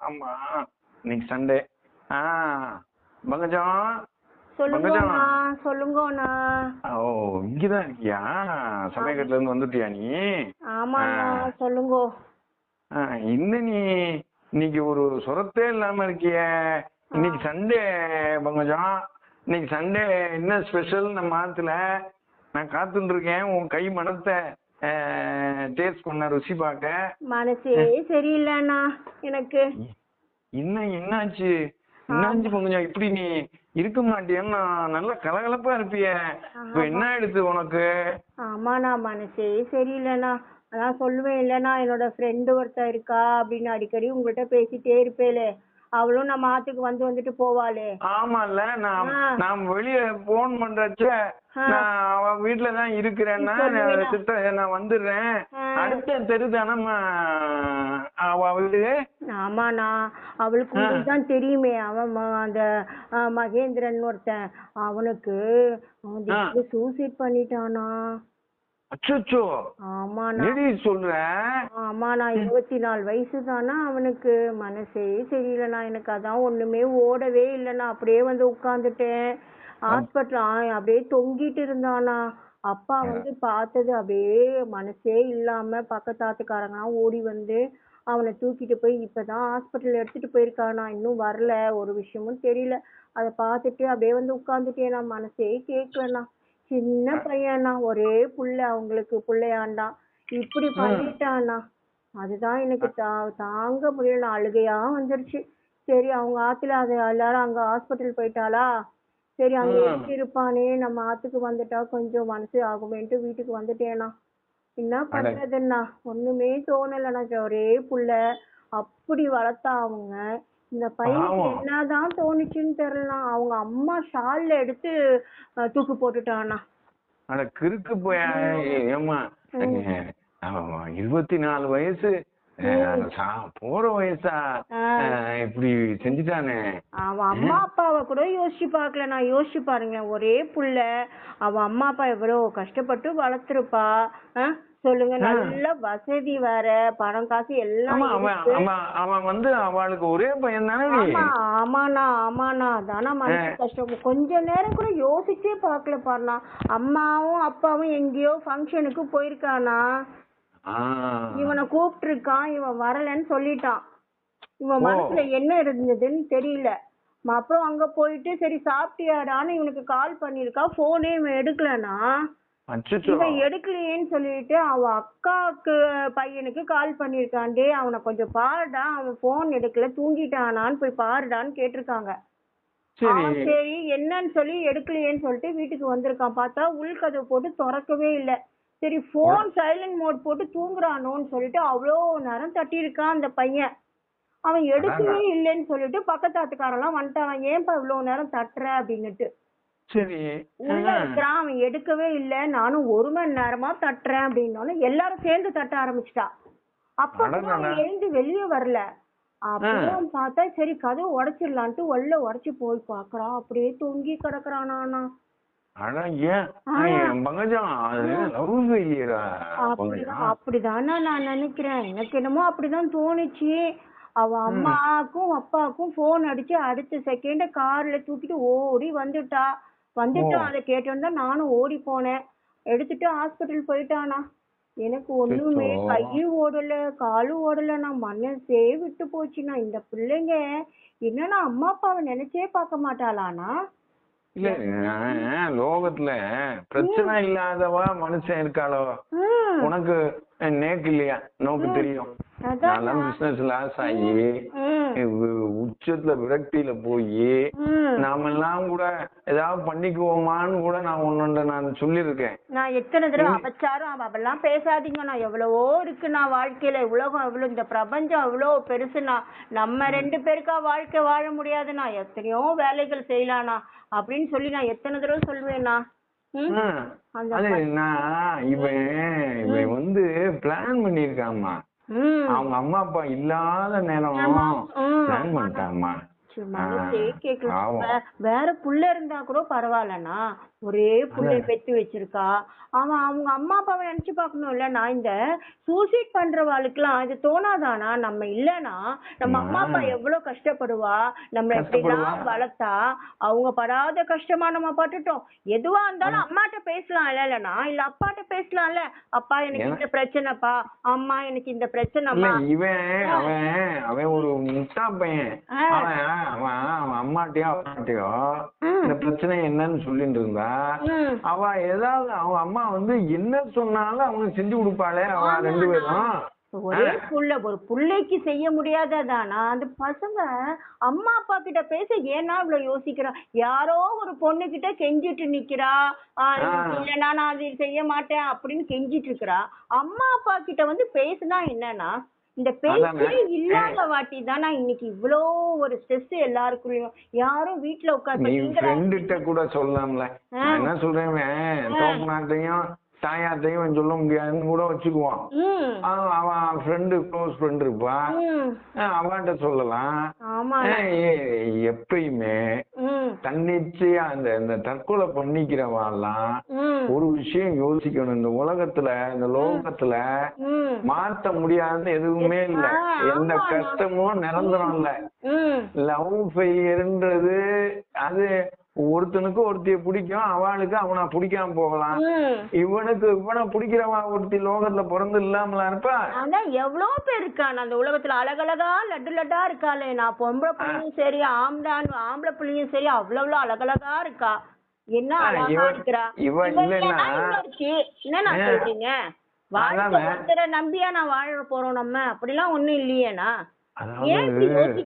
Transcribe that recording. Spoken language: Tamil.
ஆமா இன்னைக்கு சண்டே ஆ பங்கஜம்? சொல்லுங்கண்ணா சொல்லுங்கண்ணா ஓ இங்கதான் இருக்கியா? சமயக்கட்டுல இருந்து வந்துட்டியா நீ? ஆமாண்ணா சொல்லுங்க. ஆ, இன்னும் நீ? இன்னைக்கு ஒரு சொரத்தே இல்லாம இருக்கிய. இன்னைக்கு சண்டே பங்கஜம். இன்னைக்கு சண்டே என்ன ஸ்பெஷல் நம்ம ஆத்துல? நான் காத்துட்டு இருக்கேன் உன் கை மனத்தை டேஸ்ட் பண்ண ருசி பார்க்க. மனசே சரியில்லைண்ணா எனக்கு. இன்னும் என்னாச்சு? என்னாச்சு கொஞ்சம் இப்படி நீ இருக்க மாட்டியன்னா நல்லா கலகலப்பா இருப்பிய. இப்ப என்ன ஆயிடுச்சு உனக்கு? ஆமாண்ணா மனசே சரியில்லைண்ணா. அதான் சொல்லுவேன் இல்லைண்ணா என்னோட ஃப்ரெண்டு ஒருத்தன் இருக்கா அப்படின்னு அடிக்கடி உங்கள்கிட்ட பேசிட்டே இருப்பேலே. அவளும் நம்ம ஆத்துக்கு வந்து வந்துட்டு போவாளே. ஆமால நான். நான் வெளிய போன் பண்றச்ச நான் அவ வீட்டுல தான் இருக்கிறேன்னா? திட்ட நான் வந்துடுறேன். அடுத்த தெரு தானம்மா அவ வீடு? ஆமாண்ணா அவளுக்கு தான் தெரியுமே. அவன் அந்த மகேந்திரன் ஒருத்தன். அவனுக்கு அவன் சூசைட் பண்ணிட்டானா. அச்சோ ஆமாண்ணா இருபத்தி நாலு வயசு தானா அவனுக்கு மனசே சரியில்லைண்ணா. எனக்கு அதான் ஒண்ணுமே ஓடவே இல்லைண்ணா. அப்படியே வந்து உட்காந்துட்டேன் ஹாஸ்பிட்டல் அப்படியே தொங்கிட்டு இருந்தானா. அப்பா வந்து பார்த்தது அப்படியே மனசே இல்லாம பக்கத்தாத்துக்காரங்களாம் ஓடி வந்து அவனை தூக்கிட்டு போய் இப்பதான் ஹாஸ்பிட்டல் எடுத்துட்டு போயிருக்கானா. இன்னும் வரல. ஒரு விஷயமும் தெரியல. அதை பார்த்துட்டு அப்படியே வந்து உட்காந்துட்டேன் நான் மனசே கேட்கலண்ணா சின்ன பையனா ஒரே புள்ள அவங்களுக்கு புள்ளையாண்டான் இப்படி பண்ணிட்டானா? அதுதான் எனக்கு தா தாங்க முடியல. அழுகையா வந்துருச்சு. சரி அவங்க ஆத்துல அது எல்லாரும் அங்க ஹாஸ்பிட்டல் போயிட்டாளா? சரி அங்க எப்படி இருப்பானே. நம்ம ஆத்துக்கு வந்துட்டா கொஞ்சம் மனசு ஆகுமேன்ட்டு வீட்டுக்கு வந்துட்டேனா. என்ன பண்றதுன்னா? ஒண்ணுமே தோணலண்ணா ஒரே புள்ள. அப்படி வளர்த்தா அவங்க இந்த பையனுக்கு பாவம். என்னதான் தோணுச்சுன்னு தெரியல அவங்க அம்மா ஷால்ல எடுத்து அஹ், தூக்கு போட்டுட்டானா அட கிறுக்கு போய ஏமா இருபத்தி நாலு வயசு. அஹ், அந்த சா- போற வயசா? அஹ், இப்படி செஞ்சுட்டானே. அவன் அம்மா அப்பாவை கூட யோசிச்சு பார்க்கல நான் யோசிச்சு பாருங்களேன். ஒரே புள்ள. அவன் அம்மா அப்பா எவ்வளவு கஷ்டப்பட்டு வளர்த்துருப்பா. ஆ? சொல்லுங்க. நல்ல வசதி வேற. பணம் காசு எல்லாம் அவன் வந்து அவளுக்கு ஒரே பையன் தானே ஆமா ஆமாண்ணா ஆமாண்ணா. அதானா மனசு கஷ்டம். கொஞ்ச நேரம் கூட யோசிச்சே பார்க்கல பாருண்ணா அம்மாவும் அப்பாவும் எங்கேயோ ஃபங்க்ஷனுக்கு போயிருக்கானா இவனை கூப்பிட்டுருக்கான். இவன் வரலன்னு சொல்லிட்டான். இவன் மனசுல என்ன இருந்ததுன்னு தெரியல. அப்புறம் அங்க போயிட்டு சரி சாப்பிட்டியாடான்னு இவனுக்கு கால் பண்ணிருக்கா போனே இவன் எடுக்கலனா அச்சோ இவன் எடுக்கலையேன்னு சொல்லிட்டு அவ அக்காக்கு பையனுக்கு கால் பண்ணிருக்கான் டேய் அவனை கொஞ்சம் பாருடா. அவன் போன் எடுக்கல. தூங்கிட்டானான்னு போய் பாருடான்னு கேட்டிருக்காங்க. சரி. அவன் சரி. என்னன்னு சொல்லி எடுக்கலையேன்னு சொல்லிட்டு வீட்டுக்கு வந்திருக்கான். பார்த்தா உள்கதவு போட்டு திறக்கவே இல்ல. சரி போன் சைலண்ட் மோட் போட்டு தூங்குறானோன்னு சொல்லிட்டு அவ்வளோ நேரம் தட்டியிருக்கான் அந்த பையன். அவன் எடுக்கவே இல்லைன்னு சொல்லிட்டு பக்கத்தாத்துக்காரெல்லாம் வந்துட்டான். ஏன்பா இவ்வளவு நேரம் தட்டுற அப்படின்னுட்டு. சரி உள்ள இருக்கிறான் அவன் எடுக்கவே இல்ல. நானும் ஒரு மணி நேரமா தட்டுறேன் அப்படின்னோன்னு எல்லாரும் சேர்ந்து தட்ட ஆரம்பிச்சிட்டா. அப்ப எழுந்து வெளியே வரல. அப்புறம் பார்த்தா சரி கதவு உடைச்சிடலான்ட்டு உள்ள உடைச்சு போய் பாக்குறான் அப்படியே தொங்கி கிடக்குறானா ஃபெயிலியரா அப்படிதான் நான் நினைக்கிறேன். எனக்கு என்னமோ அப்படிதான் தோணுச்சு. அவ அம்மாக்கும் அப்பாவுக்கும் போன் அடிச்சு அடுத்த செகண்ட் கார்ல தூக்கிட்டு ஓடி வந்துட்டா. வந்துட்டு அதை கேட்டோன்னு தான் நானும் ஓடி போனேன். எடுத்துட்டு ஹாஸ்பிட்டல் போயிட்டானா. எனக்கு ஒண்ணுமே கையும் ஓடல காலும் ஓடல நான் மனசே விட்டு போச்சுண்ணா. இந்த பிள்ளைங்க என்னன்னா அம்மா அப்பாவை நினைச்சே பார்க்க மாட்டாளானா இல்ல லோகத்துல பிரச்சனை இல்லாதவா மனுஷன் இருக்காளோ? உனக்கு நேக்கு இல்லையா? நோக்கு தெரியும். நான் பிசினஸ் லாஸ் ஆகி உச்சத்துல விரக்தியில போய். நாம எல்லாம் கூட ஏதாவது பண்ணிக்குவோமான்னு கூட நான் உன்னோட நான் சொல்லியிருக்கேன். நான் எத்தனை தடவை அபச்சாரம் அவ- அவெல்லாம் பேசாதீங்க. நான் எவ்வளவோ இருக்கு நான் வாழ்க்கையில. உலகம் எவ்வளவு இந்த பிரபஞ்சம் எவ்வளோ பெருசுண்ணா. நம்ம ரெண்டு பேருக்கா வாழ்க்கை வாழ முடியாதுண்ணா. எத்தனையோ வேலைகள் செய்யலாம்ண்ணா அப்படின்னு சொல்லி நான் எத்தனை தடவை சொல்வேண்ணா. நான் இவன் இவன் வந்து பிளான் பண்ணிருக்காமா அவங்க அம்மா அப்பா இல்லாத நேரம். பிளான் பண்ணிட்டாமா வேற புள்ள இருந்தா கூட பரவாயில்லண்ணா. ஒரே புள்ளைய பெத்து வச்சிருக்கா. அவன் அவங்க அம்மா அப்பாவை நினைச்சு பார்க்கணும் இல்லண்ணா இந்த சூசைட் பண்றவாளுக்குலாம் இது தோணாதானா? நம்ம இல்லனா நம்ம அம்மா அப்பா எவ்வளவு கஷ்டப்படுவா? நம்ம எப்படிலாம். வளர்த்தா? அவங்க படாத கஷ்டமா நம்ம பட்டுட்டோம். எதுவா இருந்தாலும் அம்மாட்ட பேசலாம். இல்லண்ணா இல்ல அப்பாட்ட பேசலாம்ல. அப்பா எனக்கு இந்த பிரச்சனைப்பா. அம்மா எனக்கு இந்த இல்ல பிரச்சனைமா இவன் அவன் அவன் ஒரு முட்டா பையன். அவன் அவன் அவன் அம்மாட்டையோ அப்பாட்டையோ. இந்த பிரச்சனை என்னன்னு சொல்லிட்டு இருந்தா. அவ ஏதாவது அவன் அம்மா வந்து என்ன சொன்னாலும் அவனுக்கு செஞ்சு கொடுப்பாளே அவ ரெண்டு பேரும். ஒரே புள்ள ஒரு புள்ளைக்கு செய்ய முடியாததானா அந்த பசங்க அம்மா அப்பா கிட்ட பேச ஏன்னா இவ்வளவு யோசிக்கிறா? யாரோ ஒரு பொண்ணு கிட்ட கெஞ்சிட்டு நிக்கிறா. இல்லைன்னா நான் அது செய்ய மாட்டேன் அப்படின்னு கெஞ்சிட்டு இருக்கிறா. அம்மா அப்பா கிட்ட வந்து பேசுனா என்னன்னா இந்த பேச்சே அதானே. இல்லாத வாட்டி தானா இன்னைக்கு இவ்வளோ ஒரு ஸ்ட்ரெஸ் எல்லாருக்குள்ளயும். யாரும் வீட்டுல உட்காந்து கூட சொல்லலாம்ல. என்ன சொல்றேன் தோப்பனாட்டையும் தாயாட்டையும் சொல்ல முடியாதுன்னு கூட வச்சுக்குவான். அவன் ஃப்ரெண்டு க்ளோஸ் ஃப்ரெண்ட் இருப்பான். அவன்கிட்ட சொல்லலாம். எப்பயுமே தன்னிச்சையா அந்த இந்த தற்கொலை பண்ணிக்கிறவாலாம் ம். ஒரு விஷயம் யோசிக்கணும். இந்த உலகத்துல இந்த லோகத்துல மாத்த முடியாத எதுவுமே இல்ல. எந்த. கஷ்டமும் நிரந்தரம் இல்ல லவ் ஃபெயிலியர்ன்றது அது ஒருத்தனுக்கு ஒருத்திய பிடிக்கும் அவளுக்கு அவனை பிடிக்காம போகலாம். இவனுக்கு இவனை பிடிக்கிறவா ஒருத்தி லோகத்துல பிறந்து இல்லாமலா இருப்பா? அதான் எவ்வளவு பேர் இருக்கான்? அந்த உலகத்துல அழகழகா லட்டு லட்டா இருக்காளே. நான் பொம்பளை பிள்ளையும் சரி ஆம்பளான் ஆம்பளை பிள்ளையும் சரி அவ்வளவு அழகழகா இருக்கா? என்ன அழகா இருக்கிறா. என்ன நான். சொல்றீங்க? வாழ்க்கை நம்பியா நான் வாழ போறோம் நம்ம? அப்படிலாம் ஒண்ணும் இல்லையேண்ணா. ஏன்